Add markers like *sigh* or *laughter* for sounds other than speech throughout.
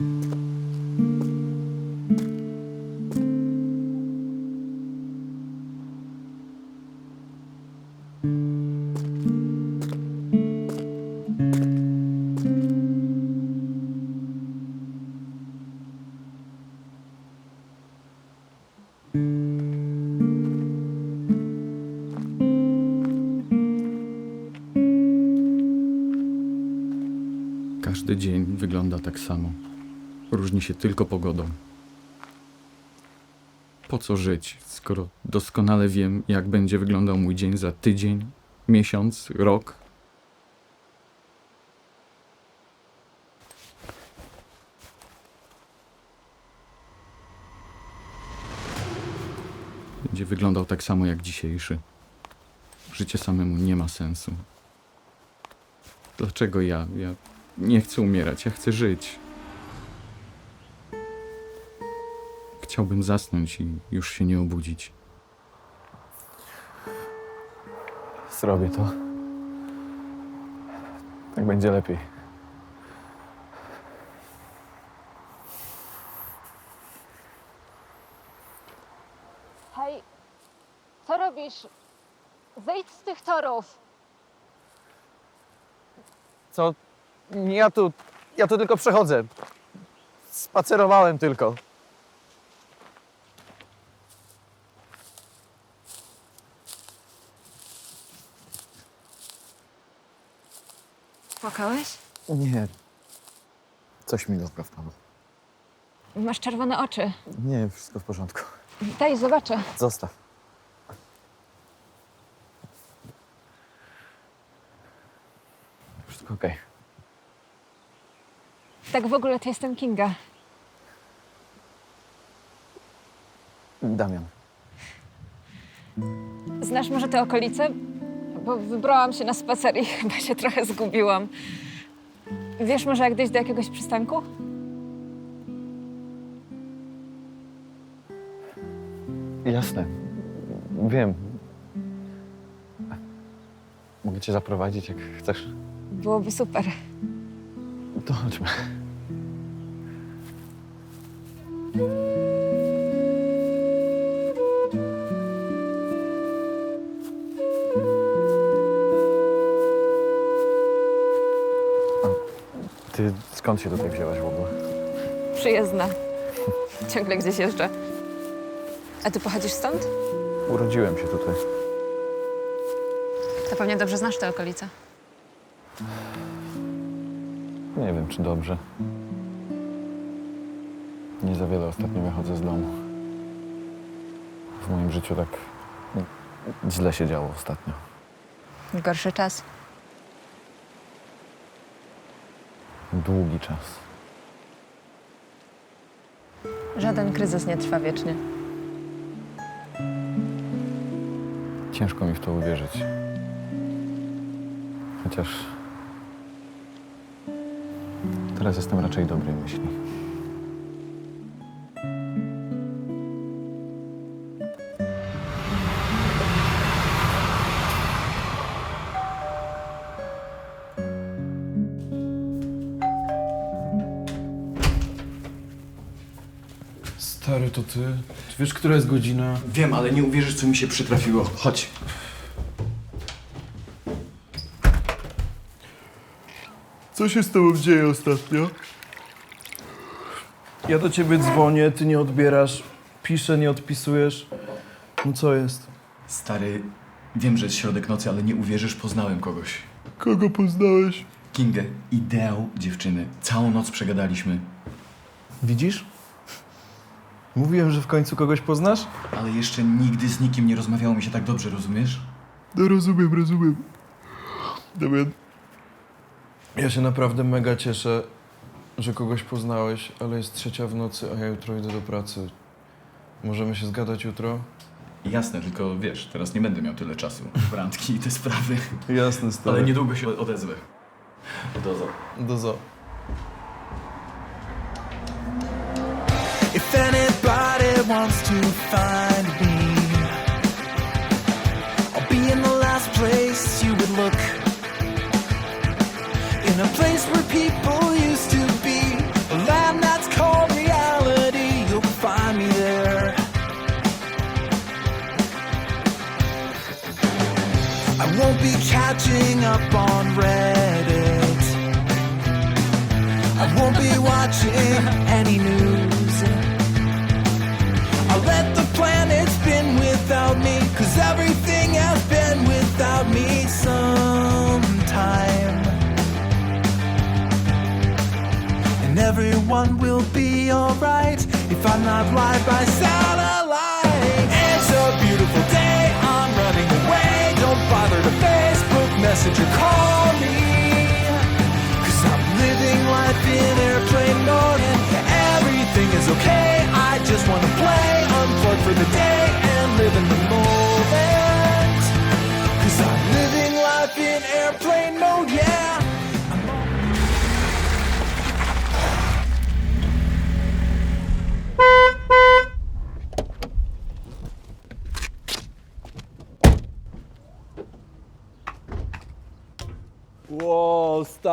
Każdy dzień wygląda tak samo. Różni się tylko pogodą. Po co żyć, skoro doskonale wiem, jak będzie wyglądał mój dzień za tydzień, miesiąc, rok? Będzie wyglądał tak samo jak dzisiejszy. Życie samemu nie ma sensu. Dlaczego ja? Ja nie chcę umierać, ja chcę żyć. Chciałbym zasnąć i już się nie obudzić. Zrobię to. Tak będzie lepiej. Hej, co robisz? Zejdź z tych torów. Co? Ja tu. Ja tu tylko przechodzę. Spacerowałem tylko. Płakałeś? Nie. Coś mi wpadło. Masz czerwone oczy. Nie, wszystko w porządku. Daj, zobaczę. Zostaw. Wszystko okej. Tak w ogóle to jestem Kinga. Damian. Znasz może te okolice? Bo wybrałam się na spacer i *laughs* chyba się trochę zgubiłam. Wiesz może jak dojść do jakiegoś przystanku? Jasne. Wiem. Mogę cię zaprowadzić, jak chcesz. Byłoby super. To chodźmy. Ty skąd się tutaj wzięłaś w ogóle? Przyjezdna. Ciągle gdzieś jeżdżę. A ty pochodzisz stąd? Urodziłem się tutaj. To pewnie dobrze znasz te okolice. Nie wiem, czy dobrze. Nie za wiele ostatnio wychodzę z domu. W moim życiu tak źle się działo ostatnio. Gorszy czas. Długi czas. Żaden kryzys nie trwa wiecznie. Ciężko mi w to uwierzyć. Chociaż teraz jestem raczej dobrej myśli. Stary, to ty? Ty wiesz, która jest godzina? Wiem, ale nie uwierzysz, co mi się przytrafiło. Chodź. Co się z tobą dzieje ostatnio? Ja do ciebie dzwonię, ty nie odbierasz. Piszę, nie odpisujesz. No co jest? Stary, wiem, że jest środek nocy, ale nie uwierzysz, poznałem kogoś. Kogo poznałeś? Kingę, ideał dziewczyny. Całą noc przegadaliśmy, Widzisz? Mówiłem, że w końcu kogoś poznasz? ale jeszcze nigdy z nikim nie rozmawiało mi się tak dobrze, rozumiesz? No rozumiem, rozumiem. Damian. Ja się naprawdę mega cieszę, że kogoś poznałeś, ale jest trzecia w nocy, a ja jutro idę do pracy. Możemy się zgadać jutro? Jasne, tylko wiesz, teraz nie będę miał tyle czasu. Randki i te sprawy. Jasne, stary. Ale niedługo się odezwę. Do zo. Do zo. To find me, I'll be in the last place you would look. In a place where people used to be, a land that's called reality. You'll find me there. I won't be catching up on Reddit. I won't be watching *laughs* any news. Everyone will be alright if I'm not live by satellite. It's a beautiful day, I'm running away. Don't bother to Facebook, message, or call me. Cause I'm living life in airplane mode and everything is okay. I just wanna play, unplug for the day, and live in the moment.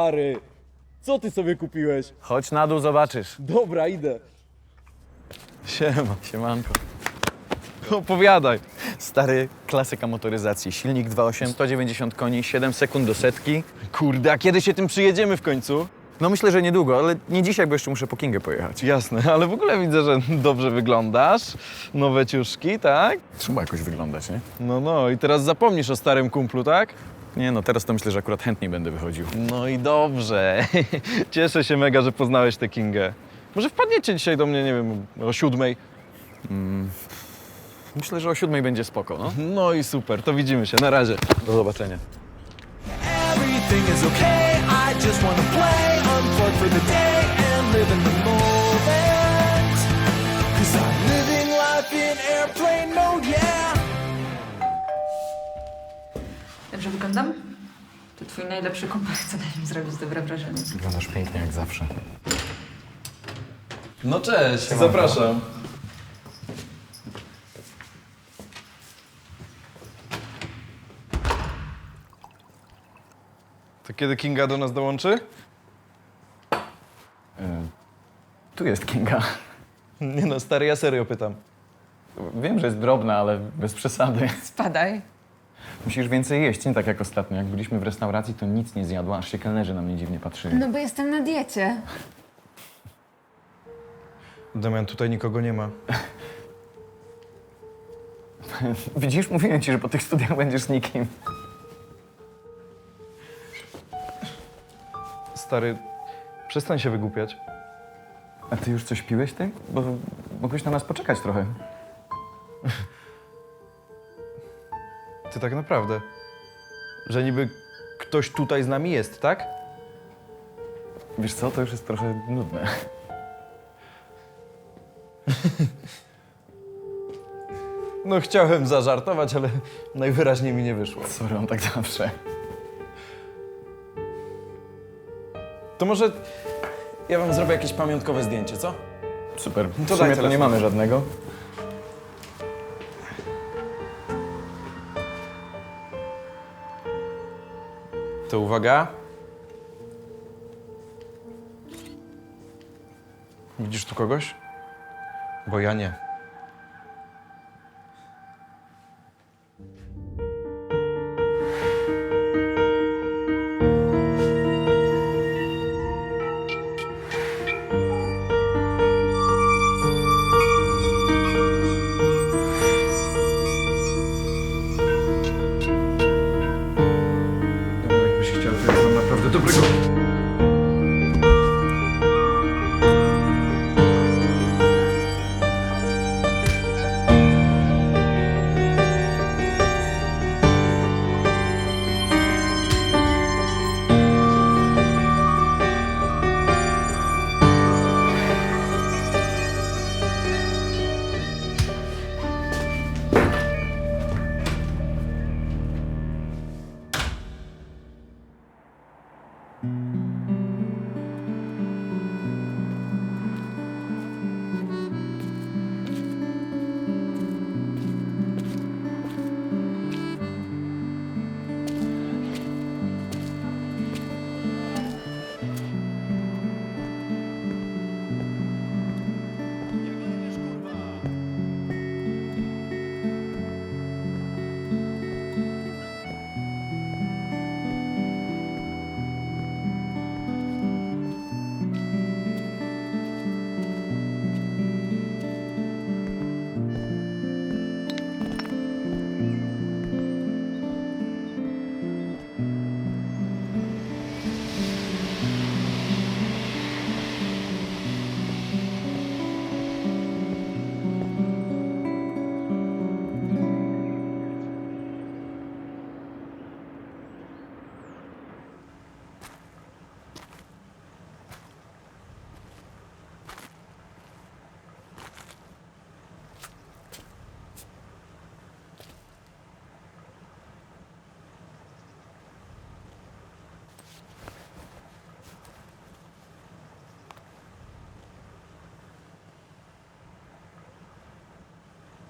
Stary. Co ty sobie kupiłeś? Chodź na dół, zobaczysz. Dobra, idę. Siema. Siemanko. Opowiadaj. Stary, klasyka motoryzacji. Silnik 2.8, 190 koni, 7 sekund do setki. Kurde, a kiedy się tym przyjedziemy w końcu? No myślę, że niedługo, ale nie dzisiaj, bo jeszcze muszę po Kingę pojechać. Jasne, ale w ogóle widzę, że dobrze wyglądasz. Nowe ciuszki, tak? Trzeba jakoś wyglądać, nie? No, no i teraz zapomnisz o starym kumplu, tak? Nie no, teraz to myślę, że akurat chętniej będę wychodził. No i dobrze. *laughs* Cieszę się mega, że poznałeś tę Kingę. Może wpadniecie dzisiaj do mnie, nie wiem, o siódmej? Myślę, że o siódmej będzie spoko, no. No i super, to widzimy się. Na razie. Do zobaczenia. Everything is okay. I just wanna play, unplug for the day, and live in the moment. Cause I'm living life in airplane mode, yeah. Dobrze wyglądam? To twój najlepszy kumpel chce na nim zrobić dobre wrażenie. Wyglądasz pięknie jak zawsze. No cześć, zapraszam. To kiedy Kinga do nas dołączy? Tu jest Kinga. Nie no, stary, ja serio pytam. Wiem, że jest drobna, ale bez przesady. Spadaj. Musisz więcej jeść, nie tak jak ostatnio. Jak byliśmy w restauracji, to nic nie zjadła, aż się kelnerzy na mnie dziwnie patrzyli. No bo jestem na diecie. Damian, tutaj nikogo nie ma. *laughs* Widzisz, mówiłem ci, że po tych studiach będziesz z nikim. Stary, przestań się wygłupiać. A ty już coś piłeś, ty? Bo mogłeś na nas poczekać trochę. *laughs* Tak naprawdę. Że niby ktoś tutaj z nami jest, tak? Wiesz co, to już jest trochę nudne. No chciałem zażartować, ale najwyraźniej mi nie wyszło. Sorry, on tak zawsze. To może ja wam zrobię jakieś pamiątkowe zdjęcie, co? Super. To w daj sumie to nie mamy żadnego. To uwaga. Widzisz tu kogoś? Bo ja nie.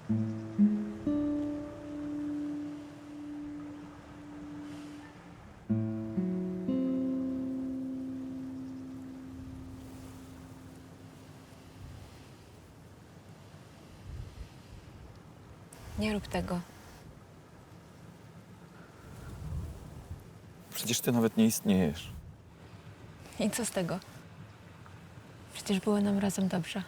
Nie rób tego. Przecież ty nawet nie istniejesz. I co z tego? Przecież było nam razem dobrze.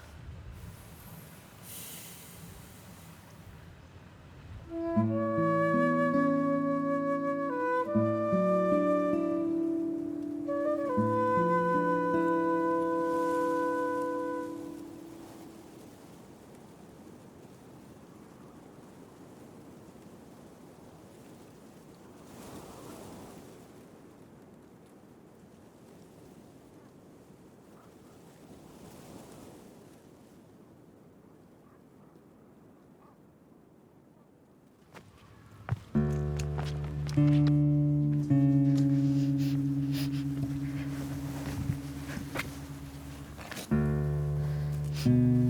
thank mm-hmm. you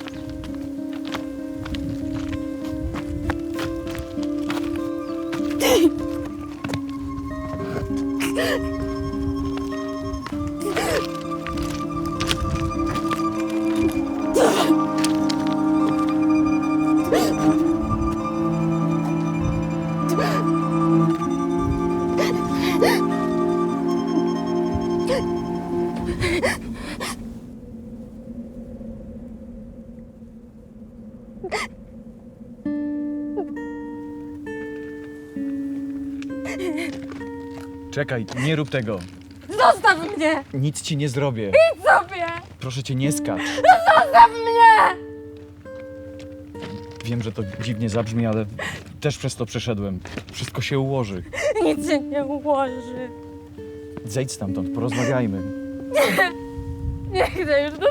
Czekaj, nie rób tego. Zostaw mnie! Nic ci nie zrobię. Sobie! Proszę cię, nie skacz. Zostaw mnie! Wiem, że to dziwnie zabrzmi, ale też przez to przeszedłem. Wszystko się ułoży. Nic się nie ułoży. Zejdź stamtąd, porozmawiajmy. Nie chcę już do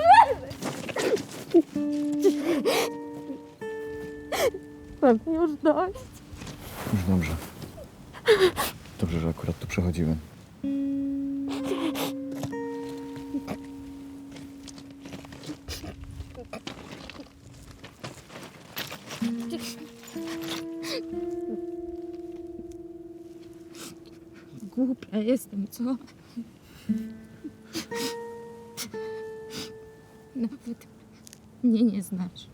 Mam już dość. Już dobrze. Dobrze, że akurat tu przechodziłem. Głupia jestem, co? Nawet mnie nie znasz.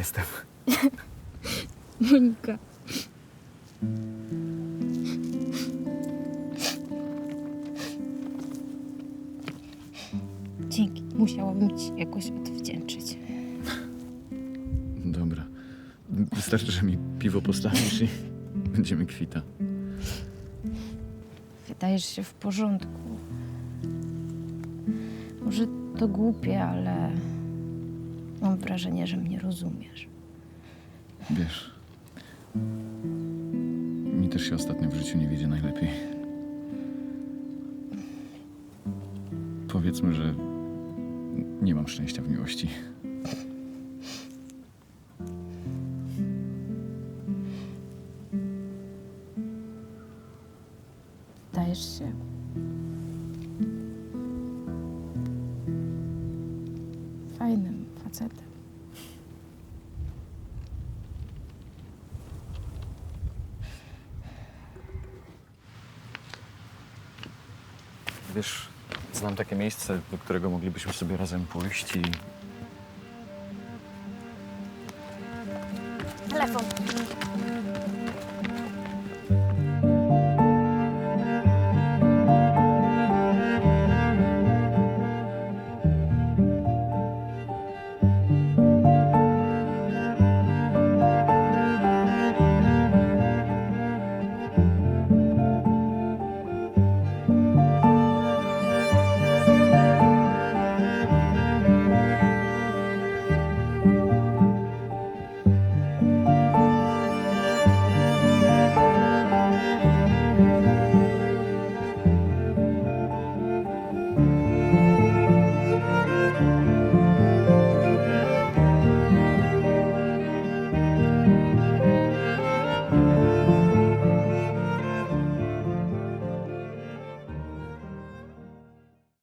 Jestem. Monika. Dzięki. Musiałabym ci jakoś odwdzięczyć. Dobra. Wystarczy, że mi piwo postawisz i będziemy kwita. Wydajesz się w porządku. Może to głupie, ale mam wrażenie, że mnie rozumiesz. Wiesz, mi też się ostatnio w życiu nie wiedzie najlepiej. Powiedzmy, że nie mam szczęścia w miłości. Wiesz, znam takie miejsce, do którego moglibyśmy sobie razem pójść i